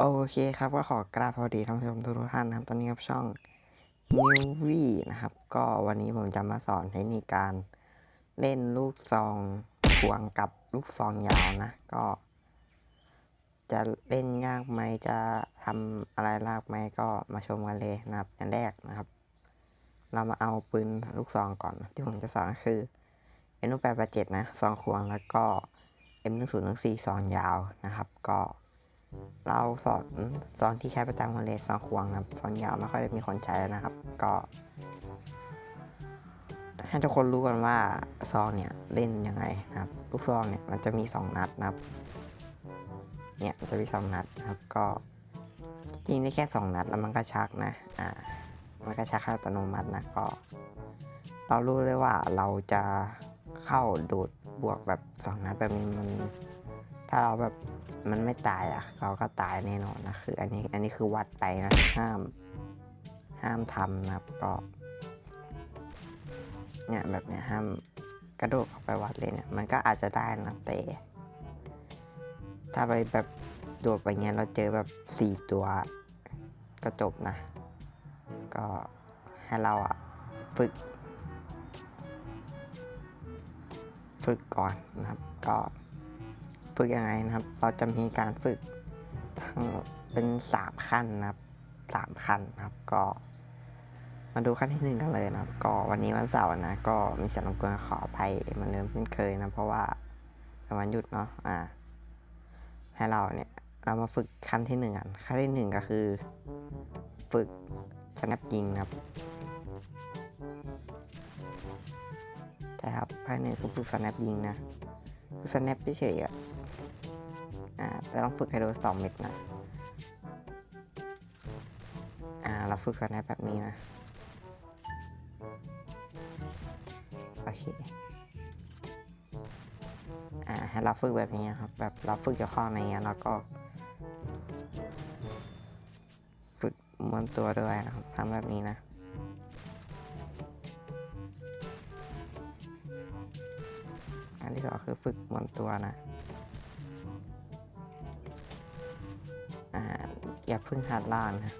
โอเคครับก็ขอกราบสวัสดีท่านผู้ชมทุกท่านนะครับ ตอนนี้กับช่อง New V นะครับ ก็วันนี้ผมจะมาสอนเทคนิคการเล่นลูกซองควงกับลูกซองยาวนะ ก็ จะเล่นยากไหมจะทำอะไรยากไหมก็มาชมกันเลยนะครับอย่างแรกนะครับ เรามาเอาปืนลูกซองก่อน ที่ผมจะสอนก็คือ n 8 8 7นะซองควงแล้วก็ M 1 0 1 4ซองยาวนะครับ ก็ เราสอนซองที่ใช้ประจำกันเลยซองควงครับซองยาวไม่ค่อยได้มีคนใช้นะครับ ก็ให้ทุกคนรู้กันว่าซองเนี่ยเล่นยังไงนะครับ ลูกซองเนี่ยมันจะมี 2 นัดนะครับ เนี่ยจะมี 2 นัดนะครับ ก็จริงได้แค่ 2 นัดแล้วมันก็ชักนะ อ่า มันก็ชักอัตโนมัตินะก็ เรารู้เลยว่าเราจะเข้าดูดบวกแบบ 2 นัดแบบนี้มัน ถ้าเราแบบมันไม่ตายอะ เราก็ตายแน่นอนนะ คือ อันนี้อันนี้คือวัดไปนะห้าม ห้ามทำนะครับก็เนี่ยแบบเนี้ยห้ามกระโดดเข้าไปวัดเลยเนี่ยมันก็อาจจะได้นะแต่ถ้าไปแบบโดดไปเงี้ยเราเจอแบบสี่ตัวก็จบนะ ก็ให้เราอะฝึก ฝึกก่อนนะครับก็ ฝึกยังไงนะครับ เราจะมีการฝึกทั้งเป็นสามขั้นนะครับสามขั้นนะครับ ก็มาดูขั้นที่หนึ่งกันเลยนะครับ ก็วันนี้วันเสาร์นะ ก็มีเสียงรบกวนขออภัยเหมันเดิมเช่นเคยนะ เพราะว่าเป็นวันหยุดเนาะ อ่า ให้เราเนี่ย เรามาฝึกขั้นที่หนึ่งกันขั้นที่หนึ่งก็คือ ฝึกสแนปยิงนะครับใช่ครับภายในคือฝึกสแนปยิงนะคือสแนปเฉยๆ อ่าแต่ต้องฝึกให้โดนสองเม็ดนะอ่าเราฝึกกันแบบนี้นะโอเคอ่าให้เราฝึกแบบนี้ครับแบบเราฝึกจากข้อในเงี้ยแล้วก็ ฝึกม้วนตัวด้วยนะครับทำแบบนี้นะอันที่สองคือฝึกม้วนตัวนะ อ่าอย่าเพึ่งหัดล่างนะ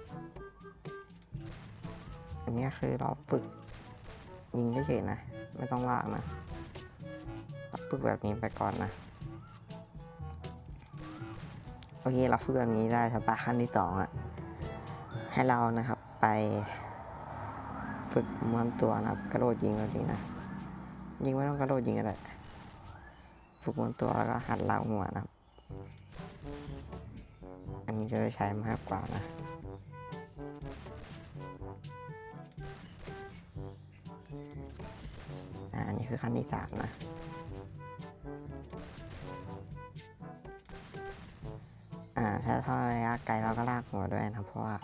อันนี้คือเราฝึกยิงเฉยๆนะ ไม่ต้องลากนะเราฝึกแบบนี้ไปก่อนนะ โอเค เราฝึกแบบนี้ได้สปะขั้นที่สองอะให้เรานะครับไปฝึกม้วนตัวนะครับ กระโดดยิงแบบนี้นะ ยิงไม่ต้องกระโดดยิงก็ได้ ฝึกม้วนตัวแล้วก็หัดเล่าหัวนะครับ จะได้ใช้มากกว่านะอันนี้คือขั้นที่สามนะ อ่า ถ้าท่อระยะไกลเราก็ลากหัวด้วยนะ เพราะว่า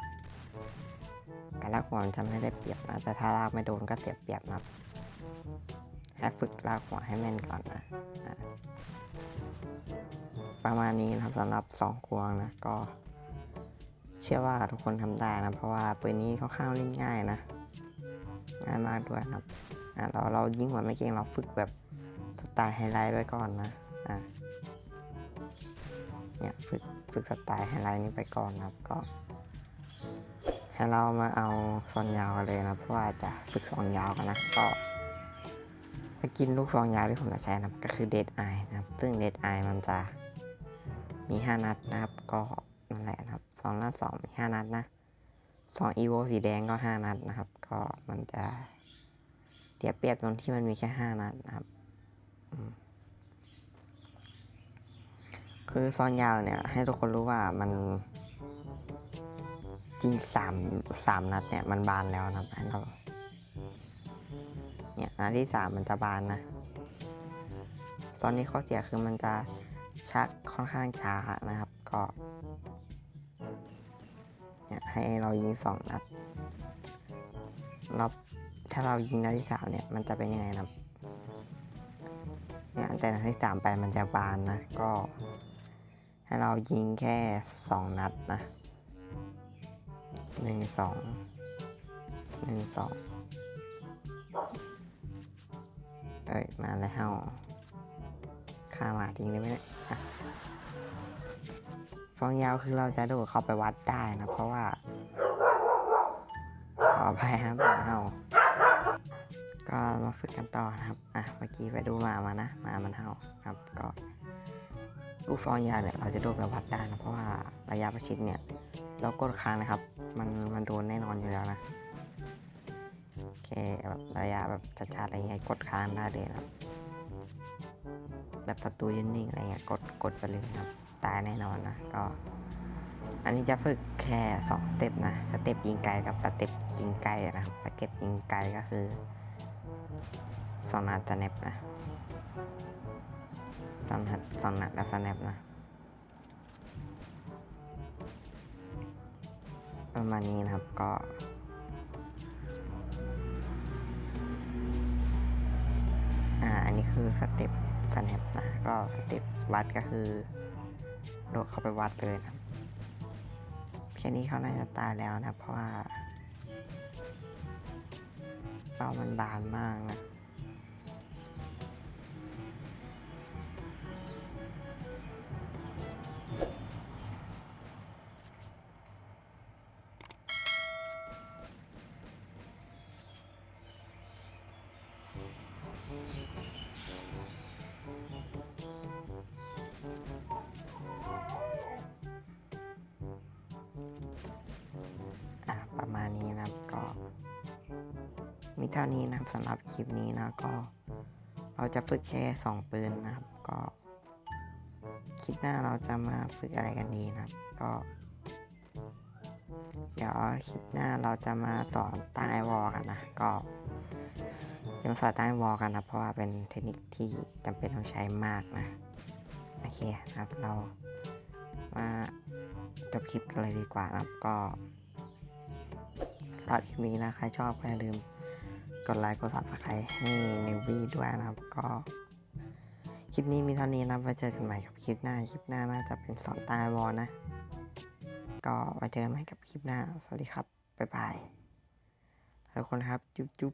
การลากหัวจะไม่ได้เปรียบนะ แต่ถ้าลากไม่โดนก็เสียเปรียบนะให้ฝึกลากหัวให้แม่นก่อนนะอ่าประมาณนี้นะสำหรับสองควงนะก็ เชื่อว่าทุกคนทำได้นะ เพราะว่าปืนนี้ค่อนข้างเล่นง่ายนะ ง่ายมากด้วยครับอ่าเราเรายิ่งกว่าไม่เก่งเราฝึกแบบสไตล์ไฮไลท์ไว้ก่อนนะอ่าเนี่ยฝึกฝึกสไตล์ไฮไลท์นี้ไปก่อนนะครับก็ให้เรามาเอาซองยาวกันเลยนะเพราะว่าจะฝึกซองยาวกันนะก็สกินลูกซองยาวที่ผมจะใช้นะก็คือเดดไอนะครับ ซึ่งเดดไอมันจะมี 5 นัดนะครับ ก็นั่นแหละนะครับ ซองละสองมี5นัดนะซองอีโวสีแดงก็5นัดนะครับ ก็มันจะเสียบเปรียบตรงที่มันมีแค่5นัดนะครับคือซองยาวเนี่ย ให้ทุกคนรู้ว่ามันจริงสามสามนัดเนี่ย มันบานแล้วนะครับให้เราเนี่ยนัดที่สามมันจะบานนะตอนนี้ข้อเสียคือมันจะชักค่อนข้างช้านะครับ ก็ เนี่ยให้เรายิงสองนัดเราถ้าเรายิงนัดที่สามเนี่ยมันจะเป็นยังไงนะครับเนี่ยแต่นัดที่สามไปมันจะบานนะก็ ให้เรายิงแค่สองนัดนะหนึ่งสองหนึ่งสองเอ้ยมาแล้วข้ามาทิ้งได้ไหมเนี่ย อะฟองยาวคือเราจะดดเข้าไปวัดได้นะ เพราะว่า ขออภัยครับหมาเห่าก็มาฝึกกันต่อนะครับ อะ เมื่อกี้ไปดูหมามานะหมามันเห่าครับ ก็ลูกซองยาวเนี่ยเราจะดดไปวัดได้นะ เพราะว่าระยะประชิดเนี่ย เรากดค้างนะครับ มันมันโดนแน่นอนอยู่แล้วนะ โอเคแบบระยะแบบชัดๆอะไรเงี้ยกดค้างได้เลยนะครับแบบประตูยืนนิ่งอะไรเงี้ยกดกดไปเลยครับ ตายแน่นอนนะก็ อันนี้จะฝึกแค่สองสเต็ปนะสเต็ปยิงไกลกับสเต็ปยิงไกลนะครับสเต็ปยิงไกลก็คือสองนัดสแนปนะสองนัดสองนัดแล้วสแนปนะประมาณนี้นะครับก็อันนี้คือสเต็ปสแนปนะก็สเต็ปวัดก็คือ โดดเข้าไปวัดเลยนะครับแค่นี้เขาน่าจะตายแล้วนะ เพราะว่าเป้ามันบานมากนะ มีเท่านี้นะครับสำหรับคลิปนี้นะก็เราจะฝึกแค่สองปืนนะครับ ก็คลิปหน้าเราจะมาฝึกอะไรกันดีนะครับ ก็ เดี๋ยวคลิปหน้าเราจะมาสอนตั้งไอวอลกันนะก็จะมาสอนตั้งไอวอลกันนะเพราะว่าเป็นเทคนิคที่จำเป็นต้องใช้มากนะโอเคนะครับเรามาจบคลิปกันเลยดีกว่านะครับก็สำหรับคลิปนี้นะใครชอบก็อย่าลืม กดไลค์กดซับสไครต์ให้นิววี่ด้วยนะครับ ก็คลิปนี้มีเท่านี้นะไว้เจอกันใหม่กับคลิปหน้า คลิปหน้าน่าจะเป็นสอนตายวอลนะ ก็ไว้เจอกันใหม่กับคลิปหน้า สวัสดีครับ บ๊ายบาย ทุกคนครับ จุ๊บจุ๊บ